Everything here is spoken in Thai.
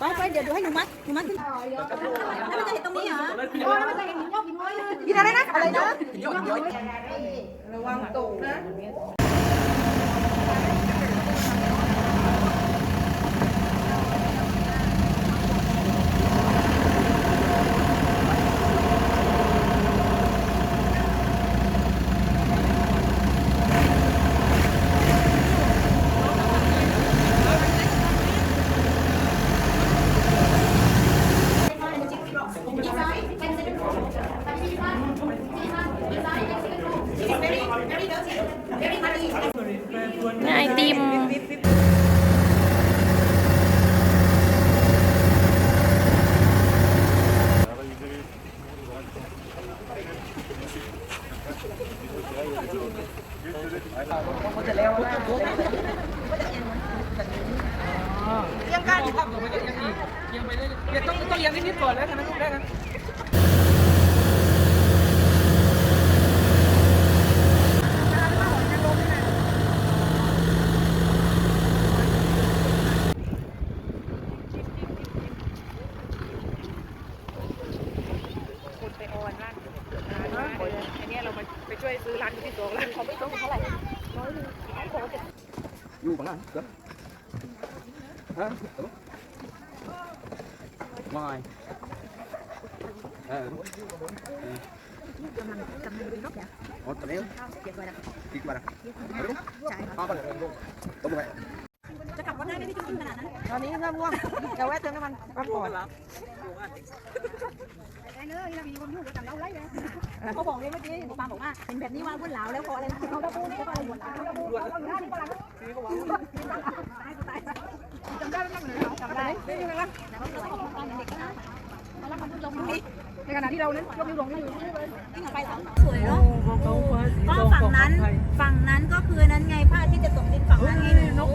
Papa jaduhan Hai umat. Ano ba 'tong niya? Oh, ano ba 'tong niya? Ginare na, kalay na. เนี่ยไอติมยังการทำยังอีกยังไปเรื่อยๆต้องต้องเลี้ยงนิดๆก่อนแล้วกันนะลูกได้นะคนไป อนร้านร้านอันนี้เราไปไปช่วยซื้อร้านที่สองร้านเขาไม่ต้องเท่าไหร่ร้อยหนึ่งของจะอยู่บ้านเด้อฮะไม่เออกำลังกำลังเป็นนกเนี่ยโอ้ตอนนี้เก็บไว้แล้วคิดว่านะใช่ป้าไปเลยต้องไปจะกลับวันได้าไหมพี่จุ๊ขนาดนั้นตอนนี้ถ้าง่วงจะแวะเติมน้ำมันพักก่อน คนอยู่กับเราไล่เลยเขาบอกเลยเมื่อกี้ปาบอกว่าเป็นแบบนี้ว่าวุ่นหลาแล้วพออะไรนะเขาตะปูนี่ก็อะไรหมดแล้วตะปูเขาอยู่ได้ที่ปลาจำได้ไหมจำได้ไม่ใช่ไหมแต่ว่าเราบอกตอนเด็กนะแล้วมันลงนี่ในขณะที่เรานั้นยกนิ้วลงม่อยู่ยิ่งไปหลังสวยเนาะก็ฝั่งนั้น ฝั่งนั้นก็คือนั้นไงพระอาทิตย์จะตกดินฝั่งนั้นไงหนู